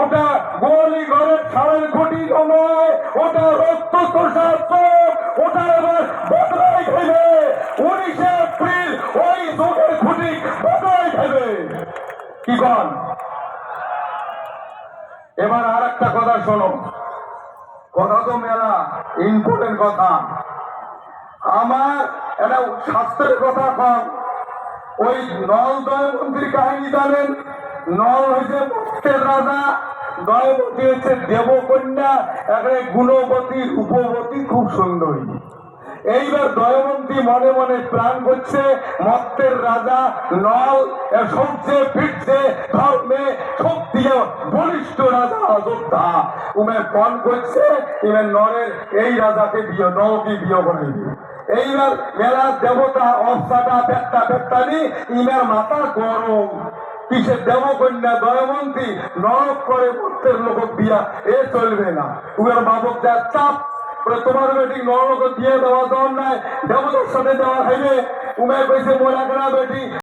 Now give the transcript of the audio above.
ওটা ঘরের ছাড়ের খুঁটি ওটা রক্ত তোষা চোখ, ওটা এবার বদলাই খাইবে উনিশে এপ্রিল ওই খুঁটি বদলাই খাইবে কি কন এবার আর একটা কথা শোনো। কথা তো মেলা ইম্পর্টেন্ট কথা। আমার একটা স্বাস্থ্যের কথা কম ওই নল দয়মন্ত্রীর কাহিনী জানেন? নল হয়েছে ভক্তের রাজা দয়বতী হচ্ছে দেবকন্যা এখানে গুণবতী রূপবতী খুব সুন্দরী। এইবার দয়মন্তী মনে মনে প্রাণ করছে মত্তের রাজা নল সবচেয়ে ফিরছে, ধর্মে শক্তি বলিষ্ঠ রাজা অযোধ্যা। উমে পণ করছে ইমে নরের এই রাজাকে বিয়ে নলকে বিয়ে করাইবে। এইবার মেলা দেবতা অপসাটা পেট্টা পেট্টানি ইমের মাথা গরম। কিসের দেবকন্যা দয়মন্ত্রী নরক করে পুত্রের লোক বিয়া এ চলবে না। উমের বাবক যা চাপ তোমার বেটি নরক দিয়ে দেওয়া দর নাই দেবতার সাথে দেওয়া হইবে উমের কইছে কেনা বেটি